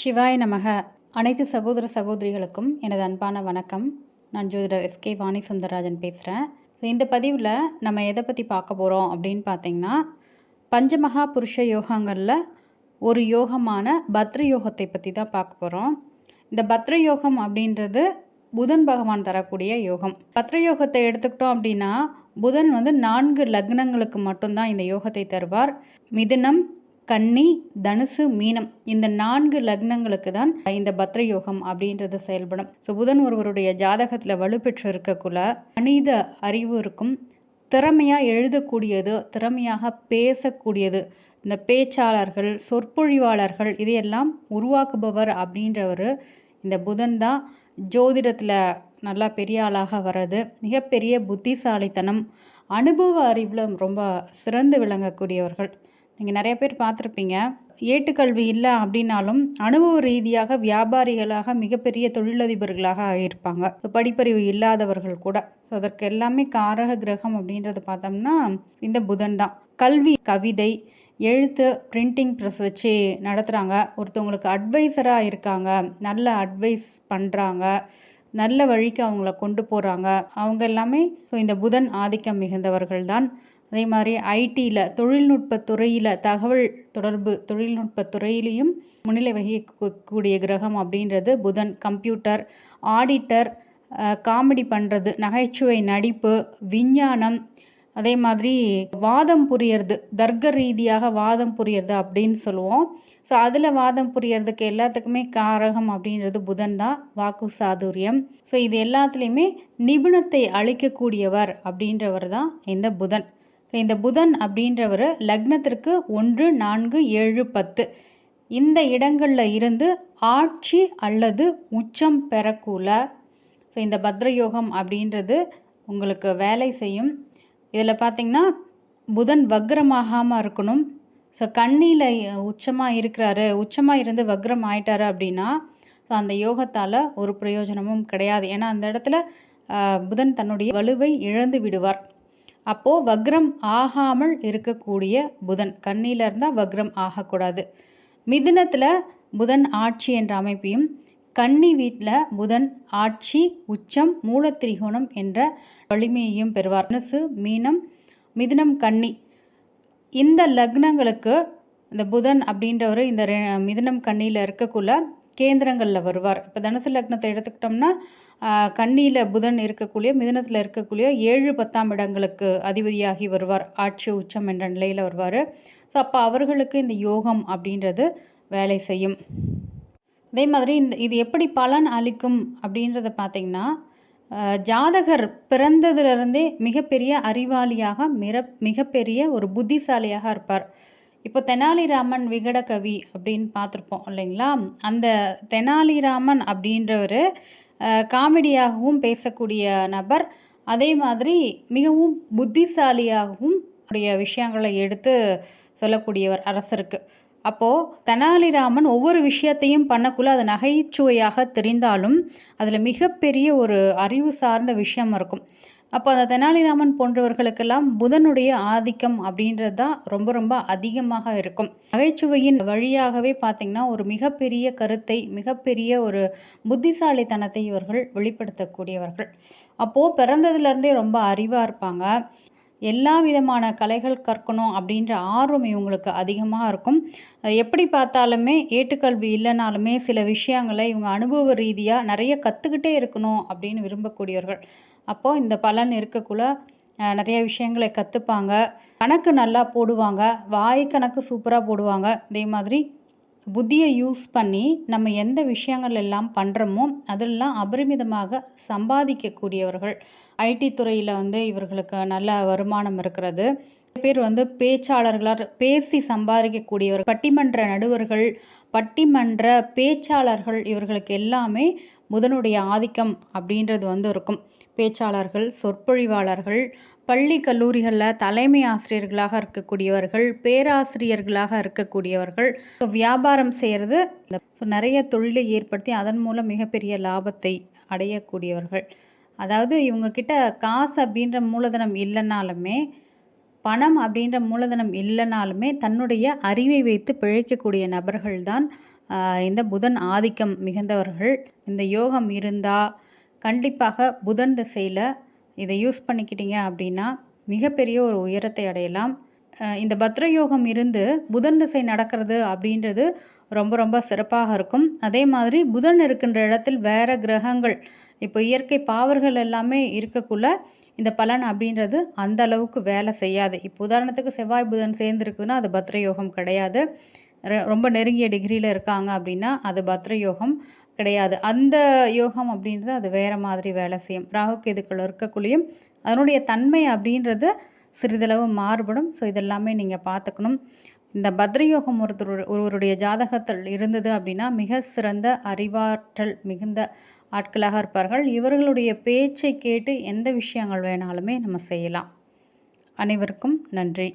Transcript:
சிவாய நமக. அனைத்து சகோதர சகோதரிகளுக்கும் எனது அன்பான வணக்கம். நான் ஜோதிடர் எஸ்கே வாணி சுந்தரராஜன் பேசுகிறேன் ஸோ இந்த பதிவில் நம்ம எதை பற்றி பார்க்க போகிறோம் அப்படின்னு பார்த்தீங்கன்னா பஞ்சமகா புருஷ யோகங்களில் ஒரு யோகமான பத்ர யோகத்தை பற்றி தான் பார்க்க போகிறோம் இந்த பத்ர யோகம் அப்படின்றது புதன் பகவான் தரக்கூடிய யோகம். பத்ர யோகத்தை எடுத்துக்கிட்டோம் அப்படின்னா புதன் வந்து நான்கு லக்னங்களுக்கு மட்டும்தான் இந்த யோகத்தை தருவார். மிதுனம் கன்னி தனுசு மீனம் இந்த நான்கு லக்னங்களுக்கு தான் இந்த பத்ர யோகம் அப்படின்றது செயல்படும். ஸோ புதன் ஒருவருடைய ஜாதகத்தில் வலுப்பெற்று இருக்கக்குள்ள மனித அறிவு இருக்கும். திறமையாக எழுதக்கூடியது திறமையாக பேசக்கூடியது. இந்த பேச்சாளர்கள் சொற்பொழிவாளர்கள் இதையெல்லாம் உருவாக்குபவர் அப்படின்றவர் இந்த புதன் தான். ஜோதிடத்தில் நல்லா பெரிய ஆளாக வர்றது மிகப்பெரிய புத்திசாலித்தனம் அனுபவ அறிவில் ரொம்ப சிறந்து விளங்கக்கூடியவர்கள். நீங்கள் நிறைய பேர் பார்த்துருப்பீங்க. ஏட்டுக்கல்வி இல்லை அப்படின்னாலும் அனுபவ ரீதியாக வியாபாரிகளாக மிகப்பெரிய தொழிலதிபர்களாக ஆகியிருப்பாங்க. படிப்பறிவு இல்லாதவர்கள் கூட. ஸோ அதற்கு எல்லாமே காரக கிரகம் அப்படின்றத பார்த்தோம்னா இந்த புதன் தான். கல்வி கவிதை எழுத்து பிரிண்டிங் ப்ரெஸ் வச்சு நடத்துகிறாங்க ஒருத்தவங்களுக்கு அட்வைஸராக இருக்காங்க. நல்ல அட்வைஸ் பண்ணுறாங்க நல்ல வழிக்கு அவங்கள கொண்டு போகிறாங்க அவங்க எல்லாமே ஸோ இந்த புதன் ஆதிக்கம் மிகுந்தவர்கள் தான். அதே மாதிரி ஐடியில் தொழில்நுட்ப துறையில் தகவல் தொடர்பு தொழில்நுட்பத்துறையிலையும் முன்னிலை வகிக்கக்கூடிய கிரகம் அப்படின்றது புதன். கம்ப்யூட்டர் ஆடிட்டர் காமெடி பண்ணுறது நகைச்சுவை நடிப்பு விஞ்ஞானம். அதே மாதிரி வாதம் புரியறது தர்க்க ரீதியாக வாதம் புரியறது அப்படின்னு சொல்லுவோம். ஸோ அதில் வாதம் புரியறதுக்கு எல்லாத்துக்குமே காரகம் அப்படின்றது புதன் தான் வாக்கு சாதுரியம். ஸோ இது எல்லாத்துலேயுமே நிபுணத்தை அளிக்கக்கூடியவர் அப்படின்றவர் தான் இந்த புதன். இந்த புதன் அப்படின்றவர் லக்னத்திற்கு ஒன்று நான்கு ஏழு பத்து. இந்த இடங்களில் இருந்து ஆட்சி அல்லது உச்சம் பெறக்கூல. ஸோ இந்த பத்ரயோகம் அப்படின்றது உங்களுக்கு வேலை செய்யும். இதில் பார்த்திங்கன்னா புதன் வக்ரமாகாமல் இருக்கணும். ஸோ கண்ணியில் உச்சமாக இருக்கிறாரு உச்சமாக இருந்து வக்ரம் ஆயிட்டாரு அப்படின்னா ஸோ அந்த யோகத்தால் ஒரு பிரயோஜனமும் கிடையாது. ஏன்னா அந்த இடத்துல புதன் தன்னுடைய வலுவை இழந்து விடுவார். அப்போது வக்ரம் ஆகாமல் இருக்கக்கூடிய புதன். கண்ணியில் இருந்தால் வக்ரம் ஆகக்கூடாது. மிதுனத்தில் புதன் ஆட்சி என்ற அமைப்பையும் கன்னி வீட்டில் புதன் ஆட்சி உச்சம் மூலத்திரிகோணம் என்ற வலிமையையும் பெறுவார். மனசு மீனம் மிதுனம் கன்னி. இந்த லக்னங்களுக்கு இந்த புதன் அப்படின்றவர் இந்த மிதுனம் கண்ணியில் இருக்கக்குள்ள கேந்திரங்களில் வருவார். இப்போ தனுசு லக்னத்தை எடுத்துக்கிட்டோம்னா கண்ணியில் புதன் இருக்கக்கூடிய மிதனத்தில் இருக்கக்கூடிய ஏழு பத்தாம் இடங்களுக்கு அதிபதியாகி வருவார். ஆட்சி உச்சம் என்ற நிலையில் வருவார். ஸோ அப்போ அவர்களுக்கு இந்த யோகம் அப்படின்றது வேலை செய்யும். அதே மாதிரி இந்த இது எப்படி பலன் அளிக்கும் அப்படின்றத பார்த்திங்கன்னா ஜாதகர் பிறந்ததுலேருந்தே மிகப்பெரிய அறிவாளியாக மிக மிகப்பெரிய ஒரு புத்திசாலியாக இருப்பார். இப்போ தெனாலிராமன் விகடகவி அப்படின்னு பார்த்துருப்போம் இல்லைங்களா? அந்த தெனாலிராமன் அப்படின்றவர் காமெடியாகவும் பேசக்கூடிய நபர். அதே மாதிரி மிகவும் புத்திசாலியாகவும் உடைய விஷயங்களை எடுத்து சொல்லக்கூடியவர் அரசருக்கு. அப்போது தெனாலிராமன் ஒவ்வொரு விஷயத்தையும் பண்ணக்குள்ள அது நகைச்சுவையாக தெரிந்தாலும் அதில் மிகப்பெரிய ஒரு அறிவு சார்ந்த விஷயம் இருக்கும். அப்போ அந்த தெனாலிராமன் போன்றவர்களுக்கெல்லாம் புதனுடைய ஆதிக்கம் அப்படின்றது தான் ரொம்ப ரொம்ப அதிகமாக இருக்கும். நகைச்சுவையின் வழியாகவே பார்த்திங்கன்னா ஒரு மிகப்பெரிய கருத்தை மிகப்பெரிய ஒரு புத்திசாலித்தனத்தை இவர்கள் வெளிப்படுத்தக்கூடியவர்கள். அப்போது பிறந்ததுலேருந்தே ரொம்ப அறிவாக இருப்பாங்க. எல்லா விதமான கலைகள் கற்கணும் அப்படின்ற ஆர்வம் இவங்களுக்கு அதிகமாக இருக்கும். எப்படி பார்த்தாலுமே ஏட்டுக்கல்வி இல்லைனாலுமே சில விஷயங்களை இவங்க அனுபவ ரீதியாக நிறைய கற்றுக்கிட்டே இருக்கணும் அப்படின்னு விரும்பக்கூடியவர்கள். அப்போது இந்த பலன் இருக்கக்குள்ள நிறைய விஷயங்களை கற்றுப்பாங்க கணக்கு நல்லா போடுவாங்க. வாய் கணக்கு சூப்பராக போடுவாங்க. அதே மாதிரி புத்தியை யூஸ் பண்ணி நம்ம எந்த விஷயங்கள் எல்லாம் பண்ணுறோமோ அதெல்லாம் அபரிமிதமாக சம்பாதிக்கக்கூடியவர்கள். ஐடி துறையில் வந்து இவர்களுக்கு நல்ல வருமானம் இருக்கிறது. பேர் வந்து பேச்சாளர்களாக பேசி சம்பாதிக்கக்கூடியவர் பட்டிமன்ற நடுவர்கள் பட்டிமன்ற பேச்சாளர்கள் இவர்களுக்கு எல்லாமே புதனுடைய ஆதிக்கம் அப்படின்றது வந்து இருக்கும். பேச்சாளர்கள் சொற்பொழிவாளர்கள் பள்ளி கல்லூரிகளில் தலைமை ஆசிரியர்களாக இருக்கக்கூடியவர்கள் பேராசிரியர்களாக இருக்கக்கூடியவர்கள். வியாபாரம் செய்கிறது இந்த நிறைய தொழிலை ஏற்படுத்தி அதன் மூலம் மிகப்பெரிய லாபத்தை அடையக்கூடியவர்கள். அதாவது இவங்கக்கிட்ட காசு அப்படின்ற மூலதனம் இல்லைனாலுமே பணம் அப்படின்ற மூலதனம் இல்லைனாலுமே தன்னுடைய அறிவை வைத்து பிழைக்கக்கூடிய நபர்கள்தான் இந்த புதன் ஆதிக்கம் மிகுந்தவர்கள் இந்த யோகம் இருந்தால் கண்டிப்பாக புதன் திசையில் இதை யூஸ் பண்ணிக்கிட்டீங்க அப்படின்னா மிகப்பெரிய ஒரு உயரத்தை அடையலாம். இந்த பத்ர யோகம் இருந்து புதன் திசை நடக்கிறது அப்படின்றது ரொம்ப ரொம்ப சிறப்பாக இருக்கும். அதே மாதிரி புதன் இருக்கின்ற இடத்தில் வேறு கிரகங்கள் இப்போ இயற்கை பாவர்கள் எல்லாமே இருக்கக்குள்ள இந்த பலன் அப்படின்றது அந்த அளவுக்கு வேலை செய்யாது. இப்போ உதாரணத்துக்கு செவ்வாய் புதன் சேர்ந்துருக்குதுன்னா அது பத்ர யோகம் கிடையாது. ரொம்ப நெருங்கிய டிகிரியில் இருக்காங்க அப்படின்னா அது பத்ர யோகம் கிடையாது. அந்த யோகம் அப்படின்றது அது வேறு மாதிரி வேலை செய்யும். ராகு கேதுக்கள் இருக்கக்குள்ளேயும் அதனுடைய தன்மை அப்படின்றது சிறிதளவு மாறுபடும். ஸோ இதெல்லாமே நீங்கள் பார்த்துக்கணும். இந்த பத்ரயோகம் ஒருத்தர் ஒருவருடைய ஜாதகத்தில் இருந்தது அப்படின்னா மிக சிறந்த அறிவாற்றல் மிகுந்த ஆட்களாக இருப்பார்கள். இவர்களுடைய பேச்சை கேட்டு எந்த விஷயங்கள் வேணாலுமே நம்ம செய்யலாம். அனைவருக்கும் நன்றி.